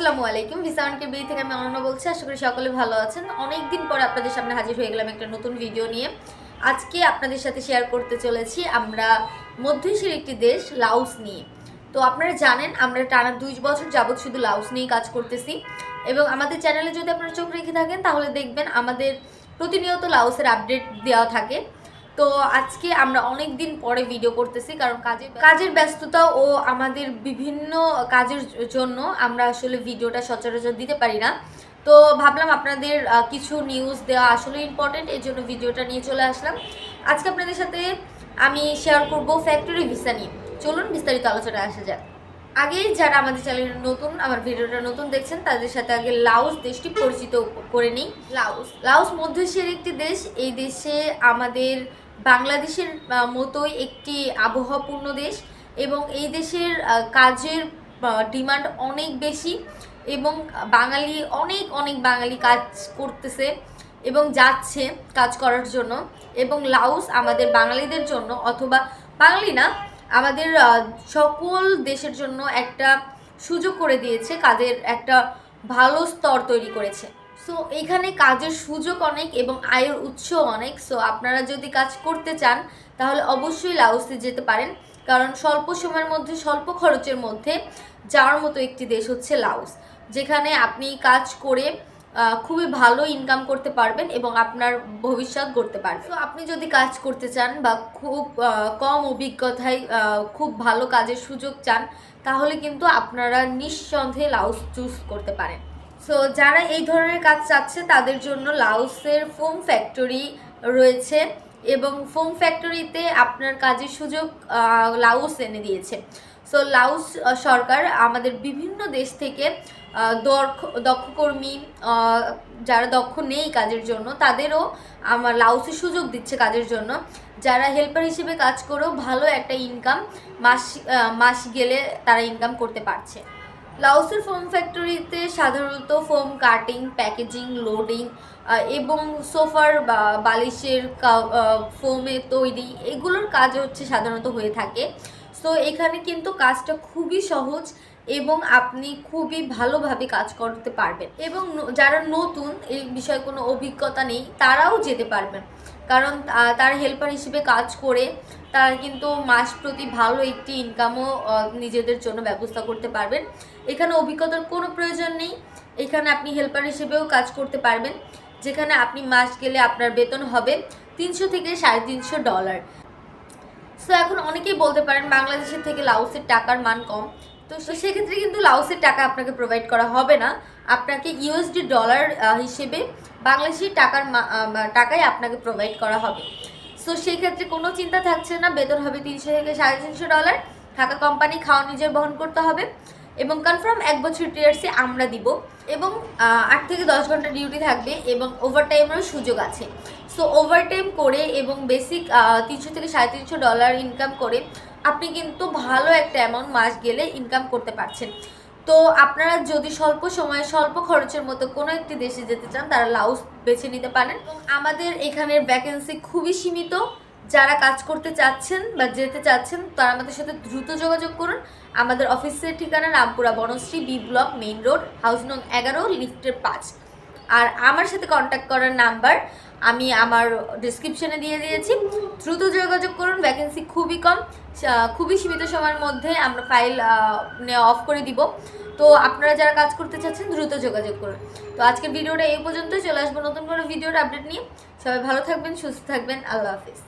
আসসালামু আলাইকুম। ভিসাওয়ানকে বিয়ে থেকে আমি অনন্য বলছি। আশা করি সকলে ভালো আছেন। অনেক দিন পর আপনাদের সামনে হাজির হয়ে গেলাম একটা নতুন ভিডিও নিয়ে। আজকে আপনাদের সাথে শেয়ার করতে চলেছি আমরা মধ্য এশিয়ার একটি দেশ লাউস নিয়ে। তো আপনারা জানেন, আমরা টানা দুই বছর যাবৎ শুধু লাউস নিয়ে কাজ করতেছি। এবং আমাদের চ্যানেলে যদি আপনারা চোখ রেখে থাকেন, তাহলে দেখবেন আমাদের প্রতিনিয়ত লাউসের আপডেট দেওয়া থাকে। তো আজকে আমরা অনেক দিন পরে ভিডিও করতেছি, কারণ কাজের কাজের ব্যস্ততা ও আমাদের বিভিন্ন কাজের জন্য আমরা আসলে ভিডিওটা সচরাচর দিতে পারি না। তো ভাবলাম আপনাদের কিছু নিউজ দেওয়া আসলে ইম্পর্টেন্ট এই জন্য ভিডিওটা নিয়ে চলে আসলাম। আজকে আপনাদের সাথে আমি শেয়ার করব ফ্যাক্টরি ভিসা নিয়ে। চলুন বিস্তারিত আলোচনায় আসা যাক। আগে যারা আমাদের চ্যানেলে নতুন আমার ভিডিওটা নতুন দেখছেন তাদের সাথে আগে লাউস দেশটি পরিচিত করে নিই। লাউস লাউস মধ্য এশিয়ার একটি দেশ। এই দেশে আমাদের বাংলাদেশের মতোই একটি আবহাওয়াপূর্ণ দেশ এবং এই দেশের কাজের ডিমান্ড অনেক বেশি এবং বাঙালি অনেক অনেক বাঙালি কাজ করতেছে এবং যাচ্ছে কাজ করার জন্য এবং লাউস আমাদের বাঙালিদের জন্য অথবা বাঙালি না আমাদের সকল দেশের জন্য একটা সুযোগ করে দিয়েছে, কাজের একটা ভালো স্তর তৈরি করেছে। সো এখানে কাজের সুযোগ অনেক এবং আয়ের উৎস অনেক। সো আপনারা যদি কাজ করতে চান, তাহলে অবশ্যই লাউসে যেতে পারেন। কারণ স্বল্প সময়ের মধ্যে, স্বল্প খরচের মধ্যে যাওয়ার মতো একটি দেশ হচ্ছে লাউস যেখানে আপনি কাজ করে খুবই ভালো ইনকাম করতে পারবেন এবং আপনার ভবিষ্যৎ গড়তে পারবেন। তো আপনি যদি কাজ করতে চান বা খুব কম অভিজ্ঞতায় খুব ভালো কাজের সুযোগ চান, তাহলে কিন্তু আপনারা নিঃসন্দেহে লাউস চুজ করতে পারেন। সো যারা এই ধরনের কাজ চাচ্ছে, তাদের জন্য লাউসের ফোম ফ্যাক্টরি রয়েছে এবং ফোম ফ্যাক্টরিতে আপনার কাজের সুযোগ লাউস এনে দিয়েছে। সো লাউস সরকার আমাদের বিভিন্ন দেশ থেকে দক্ষ দক্ষ কর্মী যারা দক্ষ নেই কাজের জন্য, তাদেরও আমার লাউসে সুযোগ দিচ্ছে কাজের জন্য। যারা হেল্পার হিসেবে কাজ করেও ভালো একটা ইনকাম মাস মাস গেলে তারা ইনকাম করতে পারছে। লাউসের ফোম ফ্যাক্টরিতে সাধারণত ফোম কাটিং প্যাকেজিং লোডিং এবং সোফার বা বালিশের ফোমে তৈরি, এগুলোর কাজ হচ্ছে সাধারণত হয়ে থাকে। সো এখানে কিন্তু কাজটা খুবই সহজ এবং আপনি খুবই ভালোভাবে কাজ করতে পারবেন। এবং যারা নতুন, এই বিষয়ে কোনো অভিজ্ঞতা নেই, তারাও যেতে পারবেন। কারণ তারা হেল্পার হিসেবে কাজ করে, তারা কিন্তু মাস প্রতি ভালো একটি ইনকামও নিজেদের জন্য ব্যবস্থা করতে পারবেন। এখানে অভিজ্ঞতার কোনো প্রয়োজন নেই। এখানে আপনি হেল্পার হিসেবেও কাজ করতে পারবেন। যেখানে আপনি মাস গেলে আপনার বেতন হবে তিনশো থেকে সাড়ে তিনশো ডলার সো এখন অনেকেই বলতে পারেন বাংলাদেশের থেকে লাউসের টাকার মান কম। তো সেক্ষেত্রে কিন্তু লাউসের টাকা আপনাকে প্রোভাইড করা হবে না। আপনাকে ইউএসডি ডলার হিসেবে বাংলাদেশি টাকার টাকাই আপনাকে প্রোভাইড করা হবে। সো সেই ক্ষেত্রে কোনো চিন্তা থাকছে না। বেতন হবে তিনশো থেকে সাড়ে তিনশো ডলার থাকা কোম্পানি খাওয়া নিজের বহন করতে হবে। এবং কনফার্ম এক বছর টিয়ার্সে আমরা দিব এবং আট থেকে দশ ঘণ্টা ডিউটি থাকবে এবং ওভারটাইমেরও সুযোগ আছে। সো ওভারটাইম করে এবং বেসিক তিনশো থেকে সাড়ে তিনশো ডলার ইনকাম করে আপনি কিন্তু ভালো একটা অ্যামাউন্ট মাস গেলে ইনকাম করতে পারছেন। তো আপনারা যদি স্বল্প সময়ে, স্বল্প খরচের মতো কোনো একটি দেশে যেতে চান, তারা লাউস বেছে নিতে পারেন। এবং আমাদের এখানের ভ্যাকেন্সি খুবই সীমিত। যারা কাজ করতে চাচ্ছেন বা যেতে চাচ্ছেন, তারা আমাদের সাথে দ্রুত যোগাযোগ করুন। আমাদের অফিসের ঠিকানা Rampura Banasree, B block, main road, house নং এগারো, লিফটের পাঁচ। আর আমার সাথে কন্ট্যাক্ট করার নাম্বার আমি আমার ডিসক্রিপশনে দিয়ে দিয়েছি। দ্রুত যোগাযোগ করুন ভ্যাকেন্সি খুবই কম খুবই সীমিত সময়ের মধ্যে আমরা ফাইল অফ করে দিব। তো আপনারা যারা কাজ করতে চাচ্ছেন, দ্রুত যোগাযোগ করুন। তো আজকের ভিডিওটা এই পর্যন্তই, চলে আসব নতুন কোনো ভিডিওর আপডেট নিয়ে। সবাই ভালো থাকবেন, সুস্থ থাকবেন, আল্লাহ হাফিজ।